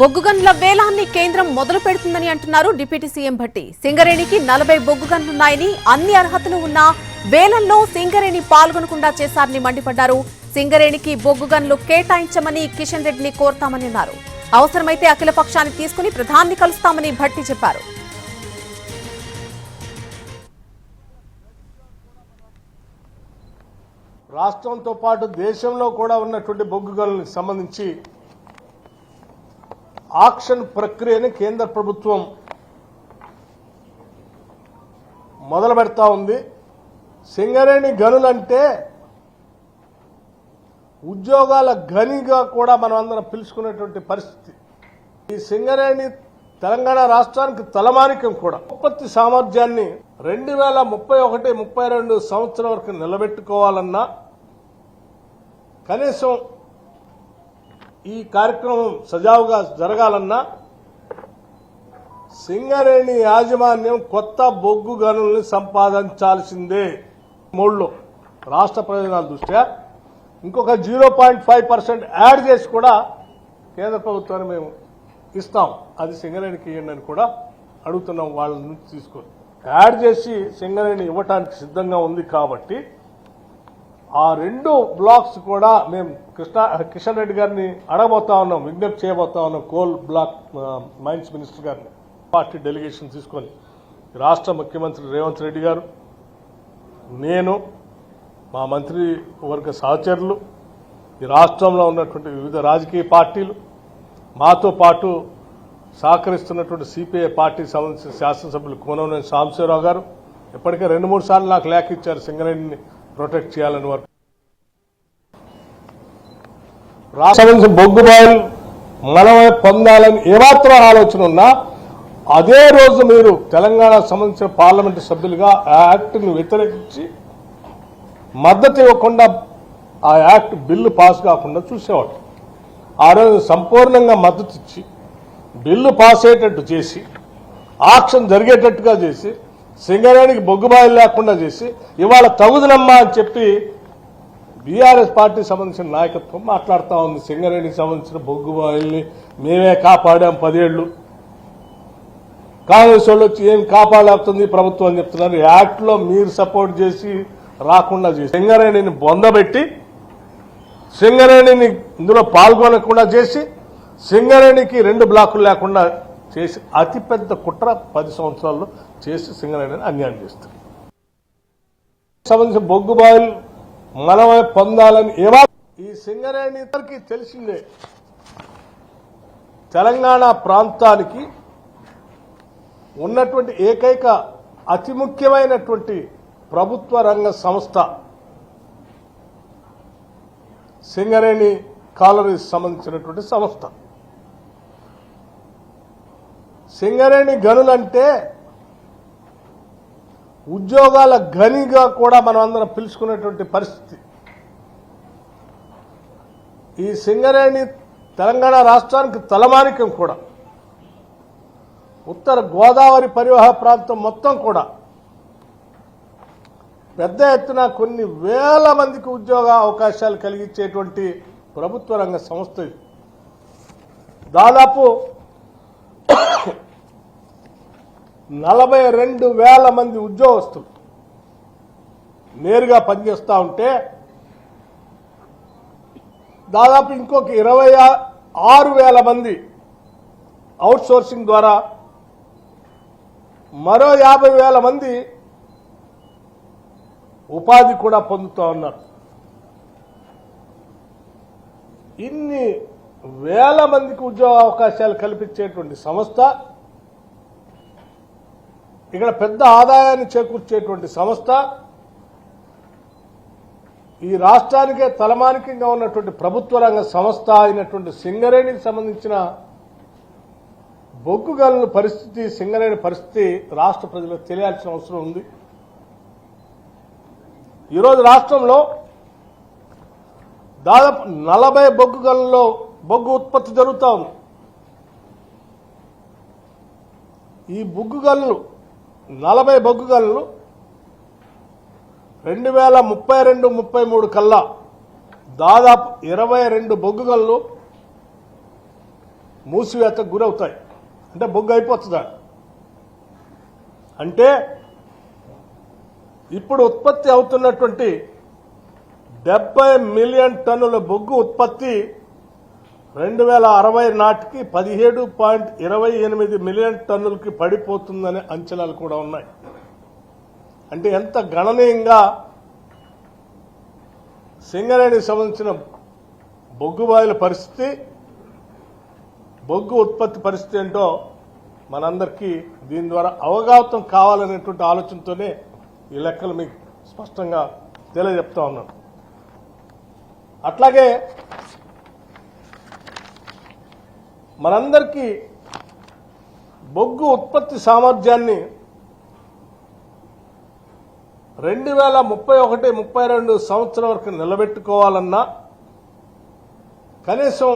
బొగ్గు గన్ల వేలాన్ని కేంద్రం మొదలు పెడుతుందని అంటున్నారు డిప్యూటీ సీఎం భట్టి. సింగరేణికి నలభై బొగ్గు గనులున్నాయని అన్ని అర్హతలు ఉన్నా వేలంలో సింగరేణి పాల్గొనకుండా చేశారని మండిపడ్డారు. సింగరేణికి బొగ్గు గన్లు కేటాయించమని కిషన్ రెడ్డిని కోరతామని అన్నారు అవసరమైతే అఖిలపక్షాన్ని తీసుకుని ప్రధాన్ని కలుస్తామని భట్టి చెప్పారు. రాష్ట్రంతో పాటు దేశంలో కూడా ఉన్నటువంటి బొగ్గు గనులకు సంబంధించి ఆక్షన్ ప్రక్రియని కేంద్ర ప్రభుత్వం మొదలు పెడతా ఉంది. సింగరేణి గనులంటే ఉద్యోగాల గనిగా కూడా మనం అందరం పిలుచుకునేటువంటి పరిస్థితి. ఈ సింగరేణి తెలంగాణ రాష్ట్రానికి తలమానికం కూడా. ఉత్పత్తి సామర్థ్యాన్ని రెండు వేల ముప్పై ఒకటి ముప్పై రెండు సంవత్సరం వరకు నిలబెట్టుకోవాలన్నా కనీసం ఈ కార్యక్రమం సజావుగా జరగాలన్నా సింగరేణి యాజమాన్యం కొత్త బొగ్గు గనుల్ని సంపాదించాల్సిందే. మూడులో. రాష్ట్ర ప్రయోజనాల దృష్ట్యా ఇంకొక zero point five percent add చేసి కూడా కేంద్ర ప్రభుత్వాన్ని మేము ఇస్తాం. అది సింగరేణికి ఇవ్వండి అని కూడా అడుగుతున్నాం వాళ్ళ నుంచి తీసుకొని యాడ్ చేసి సింగరేణి ఇవ్వటానికి సిద్ధంగా ఉంది కాబట్టి ఆ రెండు బ్లాక్స్ కూడా మేము కృష్ణ కిషన్ రెడ్డి గారిని అడగబోతా ఉన్నాం విజ్ఞప్తి చేయబోతా ఉన్నాం కోల్ బ్లాక్ మైన్స్ మినిస్టర్ గారిని. పార్టీ డెలిగేషన్ తీసుకొని రాష్ట్ర ముఖ్యమంత్రి రేవంత్ రెడ్డి గారు నేను మా మంత్రి వర్గ సహచరులు ఈ రాష్ట్రంలో ఉన్నటువంటి వివిధ రాజకీయ పార్టీలు మాతో పాటు సహకరిస్తున్నటువంటి సిపిఐ పార్టీకి సంబంధించిన శాసనసభ్యులు కోనవనేని సాంబశివరావు గారు ఇప్పటికే రెండు మూడు సార్లు నాకు లేఖ ఇచ్చారు సింగరేణిని ప్రొటెక్ట్ చేయాలని వారు రాష్ట్రం సంబంధించిన బొగ్గు బాయిల్ మనమే పొందాలని ఏమాత్రం ఆలోచన ఉన్నా అదే రోజు మీరు తెలంగాణ సంబంధించిన పార్లమెంటు సభ్యులుగా ఆ యాక్ట్ని వ్యతిరేకించి మద్దతు ఇవ్వకుండా ఆ యాక్ట్ బిల్లు పాస్ కాకుండా చూసేవాడు ఆ రోజు సంపూర్ణంగా మద్దతు ఇచ్చి బిల్లు పాస్ అయ్యేటట్టు చేసి ఆక్షన్ జరిగేటట్టుగా చేసి సింగరేణికి బొగ్గుబాయిలు లేకుండా చేసి ఇవాళ తగుదనమ్మా అని చెప్పి బీఆర్ఎస్ పార్టీ సంబంధించిన నాయకత్వం మాట్లాడుతూ ఉంది. సింగరేణికి సంబంధించిన బొగ్గుబాయిల్ని మేమే కాపాడాం పదేళ్ళు కాంగ్రెస్ వాళ్ళు వచ్చి ఏం కాపాడలేస్తుంది ప్రభుత్వం అని చెప్తున్నారు. యాక్ట్లో మీరు సపోర్ట్ చేసి రాకుండా చేసి సింగరేణిని బొందబెట్టి సింగరేణిని ఇందులో పాల్గొనకుండా చేసి సింగరేణికి రెండు బ్లాకులు లేకుండా చేసి అతిపెద్ద కుట్ర పది సంవత్సరాల్లో చేసి సింగరేణిని అన్యాయం చేస్తారు సంబంధించిన బొగ్గు బాయిల్ మనమే పొందాలని ఏవా ఈ సింగరేణి ఇద్దరికి తెలిసిందే. తెలంగాణ ప్రాంతానికి ఉన్నటువంటి ఏకైక అతి ముఖ్యమైనటువంటి ప్రభుత్వ రంగ సంస్థ సింగరేణి కాలరీస్ సంబంధించినటువంటి సంస్థ. సింగరేణి గనులంటే ఉద్యోగాల గనిగా కూడా మనం అందరం పిలుచుకునేటువంటి పరిస్థితి. ఈ సింగరేణి తెలంగాణ రాష్ట్రానికి తలమానికం కూడా. ఉత్తర గోదావరి పరివాహ ప్రాంతం మొత్తం కూడా. పెద్ద ఎత్తున కొన్ని వేల మందికి ఉద్యోగ అవకాశాలు కలిగించేటువంటి ప్రభుత్వ రంగ సంస్థ ఇది. దాదాపు నలభై రెండు వేల మంది ఉద్యోగస్తులు నేరుగా పనిచేస్తూ ఉంటే దాదాపు ఇంకొక ఇరవై ఆరు వేల మంది అవుట్ సోర్సింగ్ ద్వారా మరో యాభై వేల మంది ఉపాధి కూడా పొందుతూ ఉన్నారు. ఇన్ని వేల మందికి ఉద్యోగ అవకాశాలు కల్పించేటువంటి సంస్థ ఇక్కడ పెద్ద ఆదాయాన్ని చేకూర్చేటువంటి సంస్థ ఈ రాష్ట్రానికే తలమానికంగా ఉన్నటువంటి ప్రభుత్వ రంగ సంస్థ అయినటువంటి సింగరేణికి సంబంధించిన బొగ్గు గనుల పరిస్థితి సింగరేణి పరిస్థితి రాష్ట్ర ప్రజలకు తెలియాల్సిన అవసరం ఉంది. ఈరోజు రాష్ట్రంలో దాదాపు నలభై బొగ్గు గనుల్లో బొగ్గు ఉత్పత్తి జరుగుతూ ఉంది. ఈ బొగ్గు గనులు నలభై బొగ్గు గనులు రెండు వేల ముప్పై రెండు ముప్పై మూడు కల్లా దాదాపు ఇరవై రెండు బొగ్గు గనులు మూసివేతకు గురవుతాయి. అంటే బొగ్గు అయిపోతుంది అంటే ఇప్పుడు ఉత్పత్తి అవుతున్నటువంటి డెబ్బై మిలియన్ టన్నుల బొగ్గు ఉత్పత్తి రెండు వేల అరవై నాటికి పదిహేడు పాయింట్ ఇరవై ఎనిమిది మిలియన్ టన్నులకి పడిపోతుందనే అంచనాలు కూడా ఉన్నాయి. అంటే ఎంత గణనీయంగా సింగరేణికి సంబంధించిన బొగ్గు బాయిల పరిస్థితి బొగ్గు ఉత్పత్తి పరిస్థితి ఏంటో మనందరికీ దీని ద్వారా అవగాహన కావాలనేటువంటి ఆలోచనతోనే ఈ లెక్కలు మీకు స్పష్టంగా తెలియజెప్తా ఉన్నాను. అట్లాగే మనందరికీ బొగ్గు ఉత్పత్తి సామర్థ్యాన్ని రెండు వేల ముప్పై ఒకటి ముప్పై రెండు సంవత్సరం వరకు నిలబెట్టుకోవాలన్నా కనీసం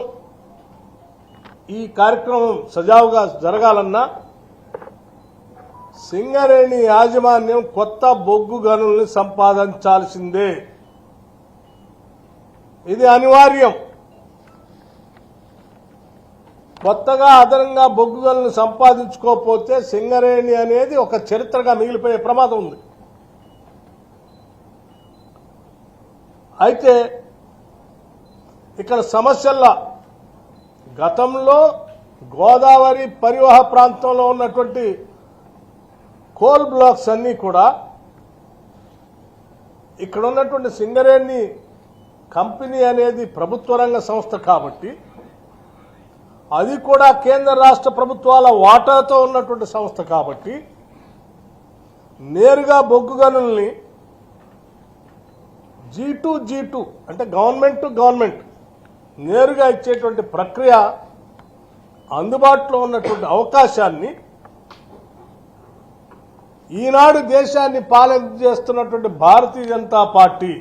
ఈ కార్యక్రమం సజావుగా జరగాలన్నా సింగరేణి యాజమాన్యం కొత్త బొగ్గు గనుల్ని సంపాదించాల్సిందే. ఇది అనివార్యం. కొత్తగా అదనంగా బొగ్గు సంపాదించుకోకపోతే సింగరేణి అనేది ఒక చరిత్రగా మిగిలిపోయే ప్రమాదం ఉంది. అయితే ఇక్కడ సమస్యల్లో గతంలో గోదావరి పరివాహ ప్రాంతంలో ఉన్నటువంటి కోల్ బ్లాక్స్ అన్నీ కూడా ఇక్కడ ఉన్నటువంటి సింగరేణి కంపెనీ అనేది ప్రభుత్వ రంగ సంస్థ కాబట్టి అది కూడా కేంద్ర రాష్ట్ర ప్రభుత్వాల వాటాతో ఉన్నటువంటి సంస్థ కాబట్టి నేరుగా బొగ్గు గనుల్ని జీ టు జీ టూ అంటే గవర్నమెంట్ టు గవర్నమెంట్ నేరుగా ఇచ్చేటువంటి ప్రక్రియ అందుబాటులో ఉన్నటువంటి అవకాశాన్ని ఈనాడు దేశాన్ని పాలన చేస్తున్నటువంటి Bharatiya Janata Party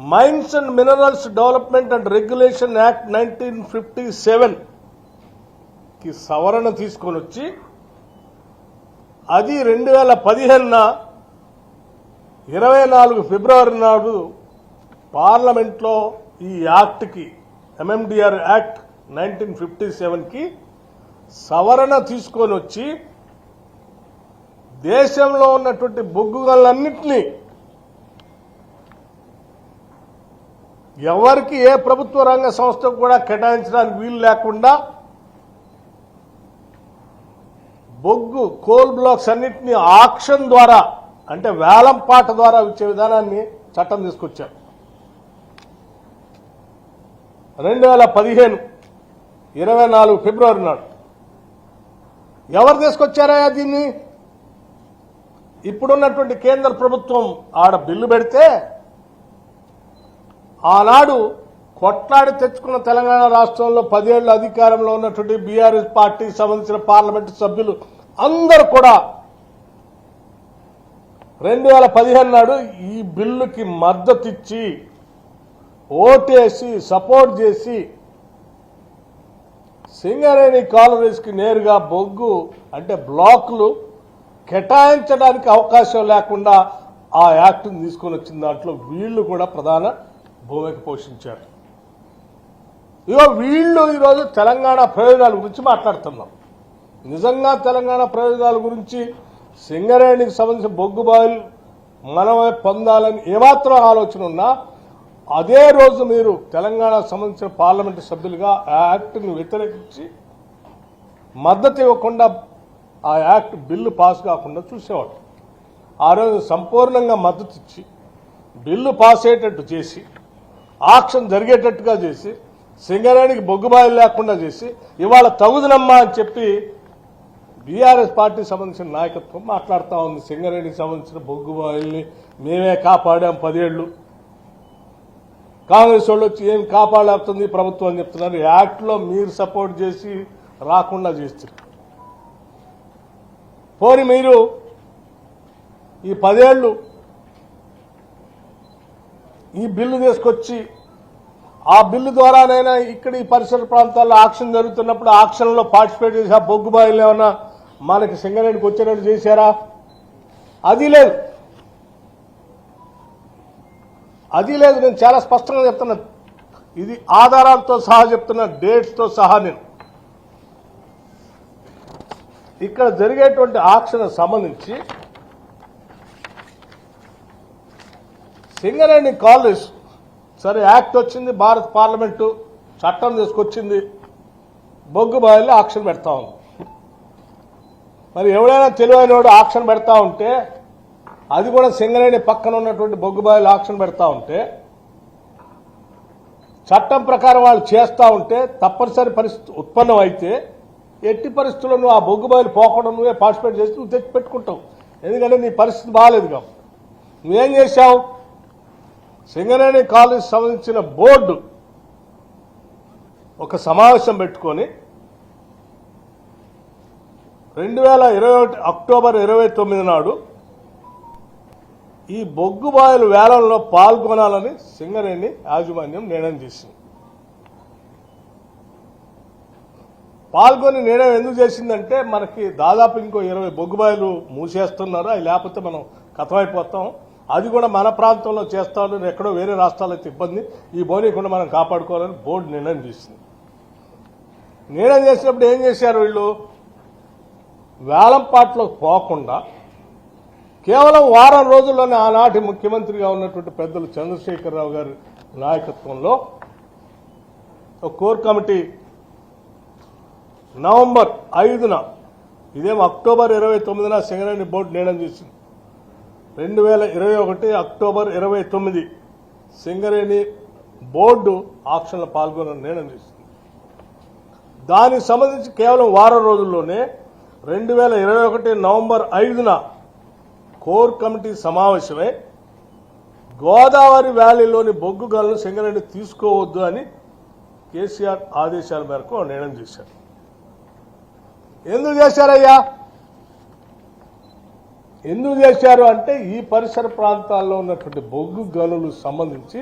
mines and minerals development and regulation act nineteen fifty సెవెన్కి సవరణ తీసుకొని వచ్చి అది రెండు వేల పదిహేనున ఇరవై నాలుగు ఫిబ్రవరి నాడు పార్లమెంట్లో ఈ యాక్ట్కి ఎంఎండిఆర్ యాక్ట్ నైన్టీన్ ఫిఫ్టీ సెవెన్కి సవరణ తీసుకొని వచ్చి దేశంలో ఉన్నటువంటి బొగ్గుగలన్నింటినీ ఎవరికి ఏ ప్రభుత్వ రంగ సంస్థకు కూడా కేటాయించడానికి వీలు లేకుండా బొగ్గు కోల్ బ్లాక్స్ అన్నింటినీ ఆక్షన్ ద్వారా అంటే వేలం పాట ద్వారా ఇచ్చే విధానాన్ని చట్టం తీసుకొచ్చారు. రెండు వేల పదిహేను ఇరవై నాలుగు ఫిబ్రవరి నాడు. ఎవరు తీసుకొచ్చారా దీన్ని? ఇప్పుడున్నటువంటి కేంద్ర ప్రభుత్వం ఆడ బిల్లు పెడితే ఆనాడు కొట్లాడి తెచ్చుకున్న తెలంగాణ రాష్ట్రంలో పదేళ్ళ అధికారంలో ఉన్నటువంటి బీఆర్ఎస్ పార్టీకి సంబంధించిన పార్లమెంటు సభ్యులు అందరూ కూడా రెండు వేల పదిహేను నాడు ఈ బిల్లుకి మద్దతు ఇచ్చి ఓటేసి సపోర్ట్ చేసి సింగరేణి కాలనీస్కి నేరుగా బొగ్గు అంటే బ్లాక్లు కేటాయించడానికి అవకాశం లేకుండా ఆ యాక్ట్ని తీసుకొని వచ్చిన దాంట్లో వీళ్ళు కూడా ప్రధాన భూమిక పోషించారు. ఇగో వీళ్ళు ఈరోజు తెలంగాణ ప్రయోజనాల గురించి మాట్లాడుతున్నాం. నిజంగా తెలంగాణ ప్రయోజనాల గురించి సింగరేణికి సంబంధించిన బొగ్గు బాయిల్ మనమే పొందాలని ఏమాత్రం ఆలోచన ఉన్నా అదే రోజు మీరు తెలంగాణ సంబంధించిన పార్లమెంటు సభ్యులుగా ఆ యాక్ట్ని వ్యతిరేకించి మద్దతు ఇవ్వకుండా ఆ యాక్ట్ బిల్లు పాస్ కాకుండా చూసేవాడు ఆ రోజు సంపూర్ణంగా మద్దతు ఇచ్చి బిల్లు పాస్ అయ్యేటట్టు చేసి ఆక్షన్ జరిగేటట్టుగా చేసి సింగరేణికి బొగ్గుబాయిలు లేకుండా చేసి ఇవాళ తగుదనమ్మా అని చెప్పి బీఆర్ఎస్ పార్టీకి సంబంధించిన నాయకత్వం మాట్లాడుతూ ఉంది. సింగరేణికి సంబంధించిన బొగ్గుబాయిల్ని మేమే కాపాడాం పదేళ్ళు కాంగ్రెస్ వాళ్ళు వచ్చి ఏం కాపాడలేపుతుంది ప్రభుత్వం అని చెప్తున్నారు. యాక్ట్లో మీరు సపోర్ట్ చేసి రాకుండా చేస్తారు పోని మీరు ఈ పదేళ్ళు ఈ బిల్లు తీసుకొచ్చి ఆ బిల్లు ద్వారానైనా ఇక్కడ ఈ పరిసర ప్రాంతాల్లో ఆక్షన్ జరుగుతున్నప్పుడు ఆక్షన్లో పార్టిసిపేట్ చేసి ఆ బొగ్గు బాయిలు ఏమన్నా మనకి సింగరేణికి వచ్చేటట్టు చేశారా? అది లేదు. అది లేదు నేను చాలా స్పష్టంగా చెప్తున్నా. ఇది ఆధారాలతో సహా చెప్తున్న డేట్స్తో సహా నేను. ఇక్కడ జరిగేటువంటి ఆక్షన్ సంబంధించి సింగరేణి కాలేజ్. సరే యాక్ట్ వచ్చింది భారత పార్లమెంటు చట్టం తీసుకొచ్చింది. బొగ్గు బాయిల్లో ఆక్షన్ పెడతా ఉంది. మరి ఎవడైనా తెలివైన వాడు ఆక్షన్ పెడతా ఉంటే అది కూడా సింగరేణి పక్కన ఉన్నటువంటి బొగ్గు బాయిలు ఆక్షన్ పెడతా ఉంటే చట్టం ప్రకారం వాళ్ళు చేస్తూ ఉంటే తప్పనిసరి పరిస్థితి ఉత్పన్నం అయితే ఎట్టి పరిస్థితుల్లో నువ్వు ఆ బొగ్గు బాయిలు పోకుండా నువ్వే పార్టిసిపేట్ చేసి నువ్వు తెచ్చి పెట్టుకుంటావు ఎందుకంటే నీ పరిస్థితి బాగాలేదు కాబట్టి. నువ్వేం చేశావు? సింగరేణి కాలేజ్ సంబంధించిన బోర్డు ఒక సమావేశం పెట్టుకొని రెండు వేల ఇరవై ఒకటి అక్టోబర్ ఇరవై తొమ్మిది నాడు ఈ బొగ్గుబాయలు వేలంలో పాల్గొనాలని సింగరేణి యాజమాన్యం నిర్ణయం చేసింది. పాల్గొని నిర్ణయం ఎందుకు చేసిందంటే మనకి దాదాపు ఇంకో ఇరవై బొగ్గుబాయిలు మూసేస్తున్నారు అవి లేకపోతే మనం కథమైపోతాం. అది కూడా మన ప్రాంతంలో చేస్తాను. ఎక్కడో వేరే రాష్ట్రాల్లో ఇబ్బంది. ఈ బోనీకుండా మనం కాపాడుకోవాలని బోర్డు నిర్ణయం చేసింది నిర్ణయం చేసినప్పుడు ఏం చేశారు వీళ్ళు? వేలంపాట్లోకి పోకుండా కేవలం వారం రోజుల్లోనే ఆనాటి ముఖ్యమంత్రిగా ఉన్నటువంటి పెద్దలు చంద్రశేఖరరావు గారి నాయకత్వంలో ఒక కోర్ కమిటీ నవంబర్ ఐదున ఇదేమో అక్టోబర్ ఇరవై తొమ్మిదిన సింగరేణి బోర్డు నిర్ణయం చేసింది రెండు వేల ఇరవై ఒకటి అక్టోబర్ ఇరవై తొమ్మిది సింగరేణి బోర్డు ఆక్షన్లో పాల్గొనని నిర్ణయం చేసింది దానికి సంబంధించి కేవలం వారం రోజుల్లోనే రెండు వేల ఇరవై ఒకటి నవంబర్ ఐదున కోర్ కమిటీ సమావేశమై గోదావరి వ్యాలీలోని బొగ్గు గలను సింగరేణి తీసుకోవద్దు అని కేసీఆర్ ఆదేశాల మేరకు నిర్ణయం చేశారు ఎందుకు చేశారయ్యా? ఎందుకు చేశారు అంటే ఈ పరిసర ప్రాంతాల్లో ఉన్నటువంటి బొగ్గు గనులు సంబంధించి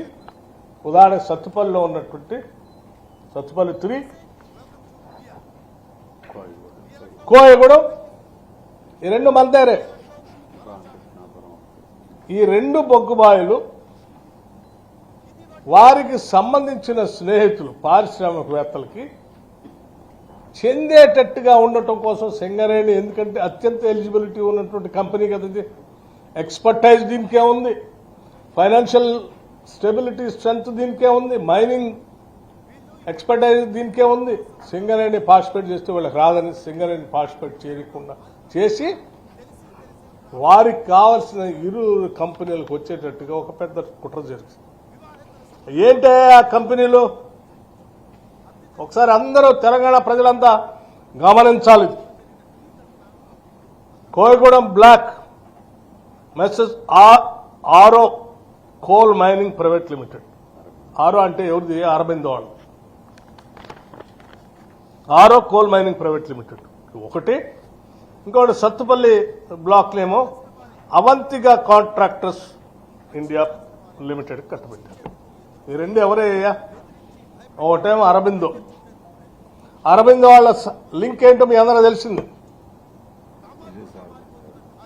ఉదాహరణ సత్తుపల్లిలో ఉన్నటువంటి సత్తుపల్లి త్రీ కోయగూడెం ఈ రెండు మందేరే. ఈ రెండు బొగ్గుబాయిలు వారికి సంబంధించిన స్నేహితులు పారిశ్రామికవేత్తలకి చెందేటట్టుగా ఉండటం కోసం సింగరేణి ఎందుకంటే అత్యంత ఎలిజిబిలిటీ ఉన్నటువంటి కంపెనీ కదా ఎక్స్పర్టైజ్ దీనికే ఉంది. ఫైనాన్షియల్ స్టెబిలిటీ స్ట్రెంగ్త్ దీనికే ఉంది. మైనింగ్ ఎక్స్పర్టైజ్ దీనికే ఉంది. సింగరేణి పార్టిసిపేట్ చేస్తే వాళ్ళకి రాదని సింగరేణి పార్టిసిపేట్ చేయకుండా చేసి వారికి కావాల్సిన ఇరు కంపెనీలకు వచ్చేటట్టుగా ఒక పెద్ద కుట్ర జరిగింది. ఏంటే ఆ కంపెనీలో? ఒకసారి అందరూ తెలంగాణ ప్రజలంతా గమనించాలి. Koyagudem block messrs Aro coal mining private limited. Aro అంటే ఎవరిది? అరబిందో వాళ్ళు. ఆరో కోల్ మైనింగ్ ప్రైవేట్ లిమిటెడ్. ఒకటి. ఇంకోటి సత్తుపల్లి బ్లాక్లేమో అవంతిగా కాంట్రాక్టర్స్ ఇండియా లిమిటెడ్ కట్టబెట్టారు ఈ రెండు ఎవరయ్యా? ఒకటేమో అరబిందో. అరబిందో వాళ్ళ స- లింక్ ఏంటో మీ అందరూ తెలిసింది.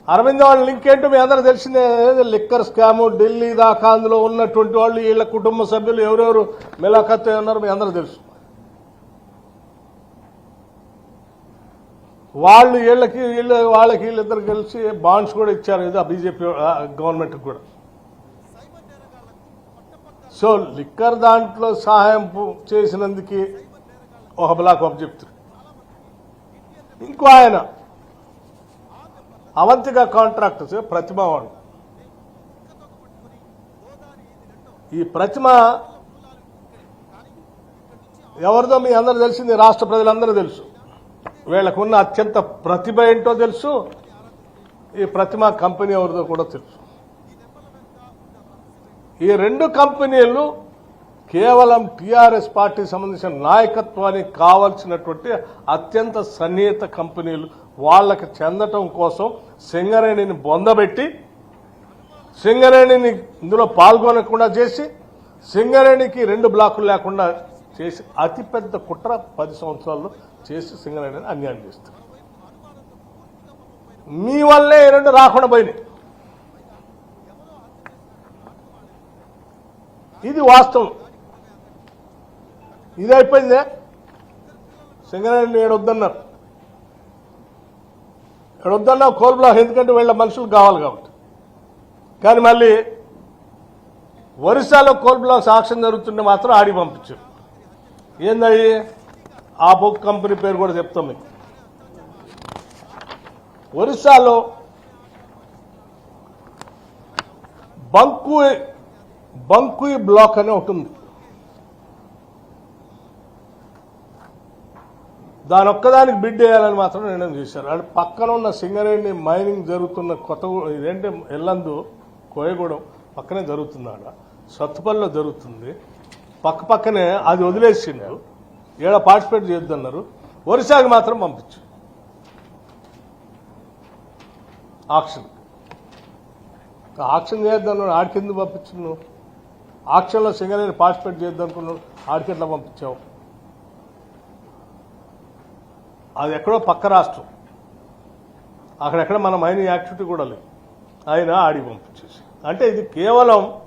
అరవింద్ వాళ్ళ లింక్ ఏంటో మీ అందరూ తెలిసిందే. లిక్కర్ స్కాము ఢిల్లీ దాకా అందులో ఉన్నటువంటి వాళ్ళు వీళ్ళ కుటుంబ సభ్యులు ఎవరెవరు మిలాఖత్ ఉన్నారు మీ అందరూ తెలుసు. వాళ్ళు వీళ్ళకి వీళ్ళ వాళ్ళకి వీళ్ళిద్దరు కలిసి బాండ్స్ కూడా ఇచ్చారు. ఏదో బీజేపీ గవర్నమెంట్ కూడా. సో లిక్కర్ దాంట్లో సహాయం పు- చేసినందుకు ఒక బ్లాక్ ఒక చెప్తారు ఇంకో ఆయన అవంతిక కాంట్రాక్టర్స్ ప్రతిమ వాడు. ఈ ప్రతిమ ఎవరిదో మీ అందరూ తెలిసింది రాష్ట్ర ప్రజలందరూ తెలుసు. వీళ్ళకున్న అత్యంత ప్రతిభ ఏంటో తెలుసు. ఈ ప్రతిమ కంపెనీ ఎవరిదో కూడా తెలుసు. ఈ రెండు కంపెనీలు కేవలం టీఆర్ఎస్ పార్టీకి సంబంధించిన నాయకత్వానికి కావలసినటువంటి అత్యంత సన్నిహిత కంపెనీలు వాళ్ళకి చెందటం కోసం సింగరేణిని బొందబెట్టి సింగరేణిని ఇందులో పాల్గొనకుండా చేసి సింగరేణికి రెండు బ్లాకులు లేకుండా చేసి అతిపెద్ద కుట్ర పది సంవత్సరాల్లో చేసి సింగరేణిని అన్యాయం చేస్తారు. మీ వల్లే ఈ రెండు రాకుండా పోయినాయి. ఇది వాస్తవం. ఇది అయిపోయిందే? సింగరేణి ఏడొద్దన్నారు. ఏడొద్దన్నా కోల్ బ్లాక్ ఎందుకంటే వీళ్ళ మనుషులు కావాలి కాబట్టి. కానీ మళ్ళీ ఒరిస్సాలో కోల్ బ్లాక్స్ ఆక్షన్ జరుగుతుంటే మాత్రం ఆడి పంపించారు. ఏందయ్యి? ఆ బుక్ కంపెనీ పేరు కూడా చెప్తాం మీకు. ఒరిస్సాలో బంకు బంకుయి బ్లాక్ అని ఒకటి ఉంది. దాని ఒక్కదానికి బిడ్ వేయాలని మాత్రం నిర్ణయం చేశారు. అంటే పక్కన ఉన్న సింగరేణి మైనింగ్ జరుగుతున్న కొత్త ఇదేంటి? ఎల్లందు కోయగూడెం పక్కనే జరుగుతుంది ఆడ సత్తుపల్లిలో జరుగుతుంది. పక్క పక్కనే అది వదిలేసిండు. ఏడ పార్టిసిపేట్ చేయొద్దన్నారు. ఒరిసాకి మాత్రం పంపించు. ఆక్షన్ ఆక్షన్ చేయొద్దన్నాడు. ఆడికి ఎందుకు పంపించు నువ్వు ఆక్షన్లో సింగరేణి పార్టిసిపేట్ చేయొద్దనుకున్నాడు ఆడికి ఎట్లా పంపించావు? అది ఎక్కడో పక్క రాష్ట్రం. అక్కడెక్కడ మన మైనింగ్ యాక్టివిటీ కూడా లేదు. ఆయన ఆడి పంపించేసి. అంటే ఇది కేవలం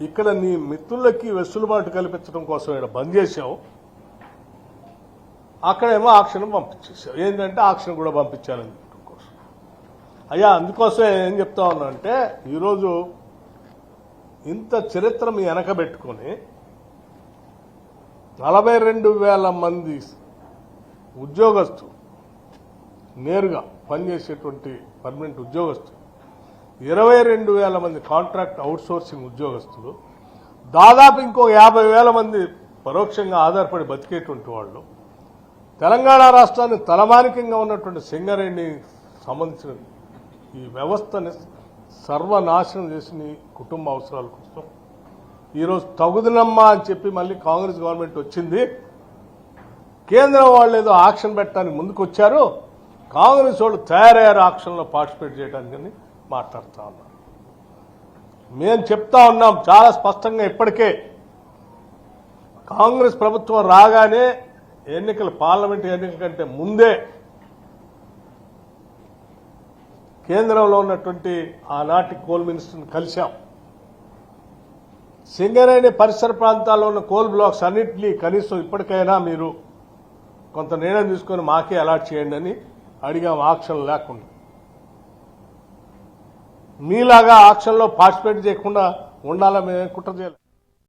ఇక్కడ నీ మిత్రులకి వెసులుబాటు కల్పించడం కోసం ఇక్కడ బంద్ చేసావు అక్కడేమో ఆక్షన్ పంపించేసావు ఏంటంటే ఆక్షన్ కూడా పంపించాలని కోసం. అయ్యా అందుకోసం ఏం చెప్తా ఉన్నా అంటే ఈరోజు ఇంత చరిత్ర మీ వెనకబెట్టుకొని నలభై రెండు వేల మంది ఉద్యోగస్తు నేరుగా పనిచేసేటువంటి పర్మనెంట్ ఉద్యోగస్తులు ఇరవై రెండు వేల మంది కాంట్రాక్ట్ అవుట్సోర్సింగ్ ఉద్యోగస్తులు దాదాపు ఇంకో యాభై వేల మంది పరోక్షంగా ఆధారపడి బతికేటువంటి వాళ్ళు తెలంగాణ రాష్ట్రాన్ని తలమానికంగా ఉన్నటువంటి సింగరేణి సంబంధించిన ఈ వ్యవస్థని సర్వనాశనం చేసి నీ కుటుంబ అవసరాల కోసం. ఈరోజు తగుదనమ్మా అని చెప్పి మళ్ళీ కాంగ్రెస్ గవర్నమెంట్ వచ్చింది. కేంద్రం వాళ్ళు ఏదో ఆక్షన్ పెట్టడానికి ముందుకు వచ్చారు కాంగ్రెస్ వాళ్ళు తయారయ్యారు ఆక్షన్లో పార్టిసిపేట్ చేయడానికి మాట్లాడుతూ ఉన్నారు. మేము చెప్తా ఉన్నాం చాలా స్పష్టంగా ఇప్పటికే. కాంగ్రెస్ ప్రభుత్వం రాగానే ఎన్నికలు పార్లమెంట్ ఎన్నికల కంటే ముందే కేంద్రంలో ఉన్నటువంటి ఆనాటి కోల్ మినిస్టర్ని కలిశాం. సింగరేణి పరిసర ప్రాంతాల్లో ఉన్న కోల్ బ్లాక్స్ అన్నింటినీ కనీసం ఇప్పటికైనా మీరు కొంత నిర్ణయం తీసుకొని మాకే అలాట్ చేయండి అని అడిగాం ఆక్షన్ లేకుండా. మీలాగా ఆక్షన్లో పార్టిసిపేట్ చేయకుండా ఉండాలని మేము కుట్ర చేయలేదు.